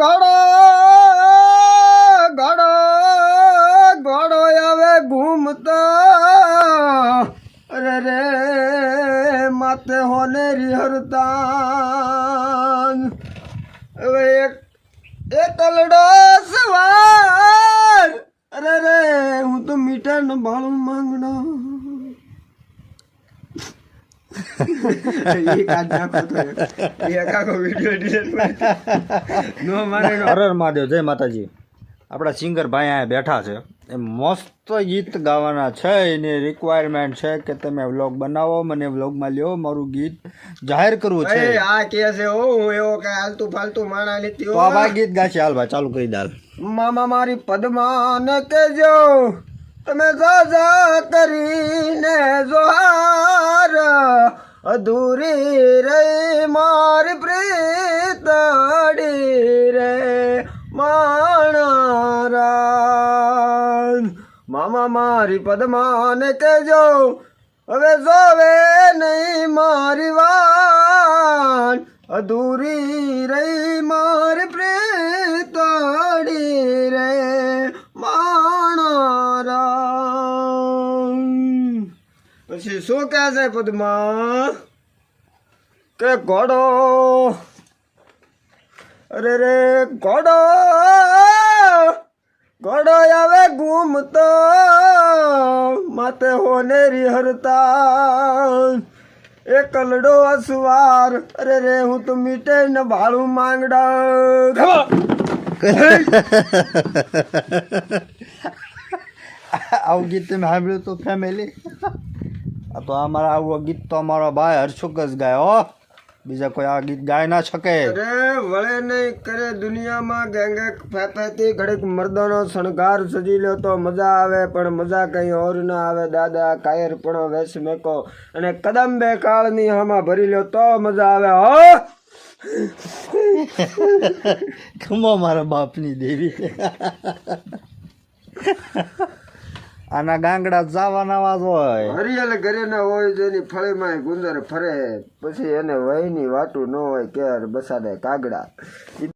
ઘોડો ઘોડો ઘોડો આવે ઘૂમતો અરે રે, માથે હોને રિહરતા હવે એક એક અલડો સવાર અરે રે, હું તો મીઠા નો ભાળું માંગણો એ કાઢ નાખો તો એ આખો વીડિયો ડિલીટ નો મારે નો. હરર મહાદેવ જય માતાજી. આપણા સિંગર ભાઈ અહીંયા બેઠા છે. એ મસ્ત ગીત ગાવાના છે એની રિક્વાયરમેન્ટ છે કે તમે વ્લોગ બનાવો મને વ્લોગમાં લ્યો મારું ગીત જાહેર કરવું છે. આ કે છે ઓ હું એવો કે હાલતુ ફાલતુ માણા લીધી તો આ ગીત ગાશે હાલ ભાઈ ચાલુ કરી દાલ મામા મારી પદ્માને કેજો. તમે જા કરીને જોહાર અધૂરી રે માર પ્રીતડી રે માણારા મામા મારી પદ્માને કહેજો, હવે જોવે નહીં મારી વાત અધૂરી રહી મારી પ્રેતડી પછી શું કહે છે પદ્મા? કે ઘોડો અરે રે ઘોડો ઘોડો આવે ઘૂમતો માથે હોને રિહરતા એ કલડો અસવાર. અરે રે હું તો મીટે ને ભાડું માંગડા આવું ગીત તમે સાંભળ્યું તો ફેમિલી આ તો અમારા આવું ગીત તો અમારો ભાઈ હર્ષુક જ ગાય હો. બીજા કોઈ આ ગીત ગાય ના શકે. અરે વળે નહીં કરે દુનિયામાં ગેંગે ફેફેતી ઘડીક મર્દનો શણગાર સજી લ્યો તો મજા આવે પણ મજા કઈ ઓર ના આવે. દાદા કાયર પણ વેસ મેકો અને કદમ બે કાળની હામાં ભરી લ્યો તો મજા આવે હો. ખમો મારા બાપની દેવી. આના ગાંગડા જવાના વાજ હોય. હરિયલ ઘરે ના હોય જેની ફળીમાં ગુંદર ફરે. પછી એને વયની વાટું ન હોય કે બસાડે કાગડા.